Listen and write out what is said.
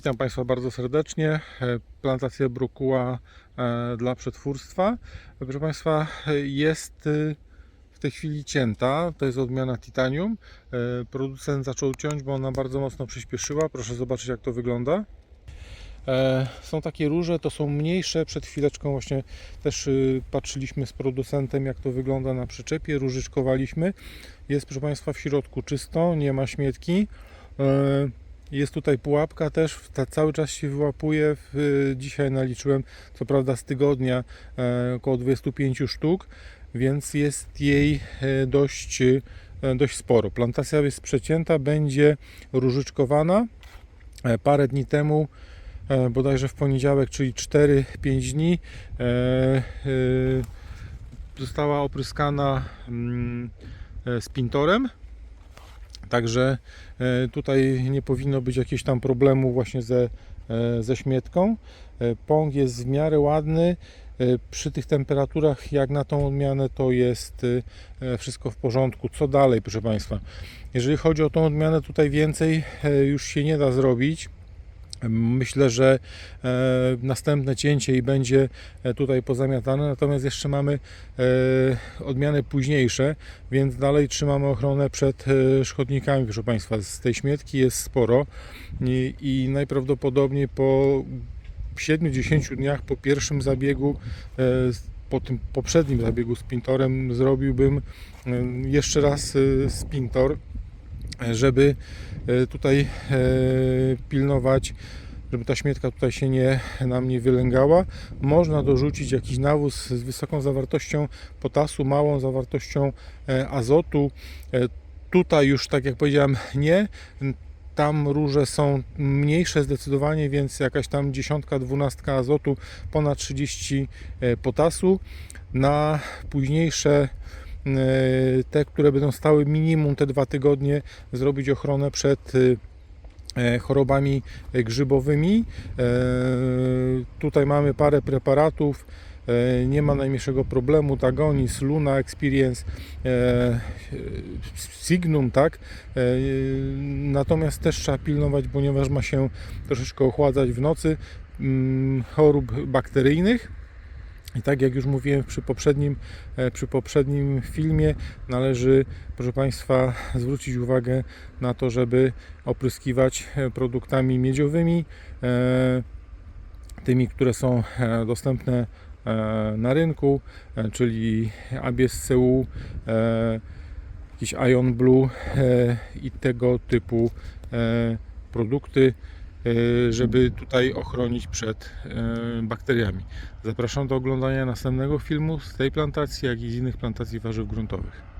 Witam Państwa bardzo serdecznie. E, Plantacja brokuła e, dla przetwórstwa. Proszę Państwa, e, jest e, w tej chwili cięta. To jest odmiana titanium. Producent zaczął ciąć, bo ona bardzo mocno przyspieszyła. Proszę zobaczyć, jak to wygląda. Są takie róże, to są mniejsze. Przed chwileczką właśnie też y, patrzyliśmy z producentem, jak to wygląda na przyczepie. Różyczkowaliśmy. Jest, proszę Państwa, w środku czysto, nie ma śmietki. Jest tutaj pułapka też, ta cały czas się wyłapuje. Dzisiaj naliczyłem, co prawda z tygodnia, e, około 25 sztuk, więc jest jej e, dość, e, dość sporo. Plantacja jest przecięta, będzie różyczkowana. Parę dni temu, bodajże w poniedziałek, czyli 4-5 dni, została opryskana mm, spintorem. Także e, tutaj nie powinno być jakiegoś tam problemu właśnie ze, e, ze śmietką. E, Pąk jest w miarę ładny. Przy tych temperaturach, jak na tą odmianę, to jest wszystko w porządku. Co dalej, proszę Państwa? Jeżeli chodzi o tą odmianę, tutaj więcej już się nie da zrobić. Myślę, że e, następne cięcie i będzie e, tutaj pozamiatane, natomiast jeszcze mamy e, odmiany późniejsze, więc dalej trzymamy ochronę przed szkodnikami, proszę Państwa. Z tej śmietki jest sporo i, i najprawdopodobniej po 7-10 dniach po pierwszym zabiegu, po tym poprzednim zabiegu z pintorem zrobiłbym jeszcze raz spintor, żeby e, tutaj e, pilnować żeby ta śmietka tutaj się nie nam nie wylęgała. Można dorzucić jakiś nawóz z wysoką zawartością potasu, małą zawartością e, azotu. Tutaj już, tak jak powiedziałem, nie. Tam róże są mniejsze zdecydowanie, więc jakaś tam dziesiątka, dwunastka azotu, ponad 30 e, potasu. Na późniejsze te, które będą stały minimum te dwa tygodnie, zrobić ochronę przed e, chorobami grzybowymi. E, Tutaj mamy parę preparatów. e, Nie ma najmniejszego problemu. Tagonis, Luna Experience, Signum, tak? Natomiast też trzeba pilnować, ponieważ ma się troszeczkę ochładzać w nocy mm, chorób bakteryjnych. I tak jak już mówiłem przy poprzednim, e, przy poprzednim filmie, należy, proszę Państwa, zwrócić uwagę na to, żeby opryskiwać e, produktami miedziowymi, e, tymi, które są dostępne na rynku, czyli ABS CU, e, jakiś Ion Blue i tego typu produkty, żeby tutaj ochronić przed e, bakteriami. Zapraszam do oglądania następnego filmu z tej plantacji, jak i z innych plantacji warzyw gruntowych.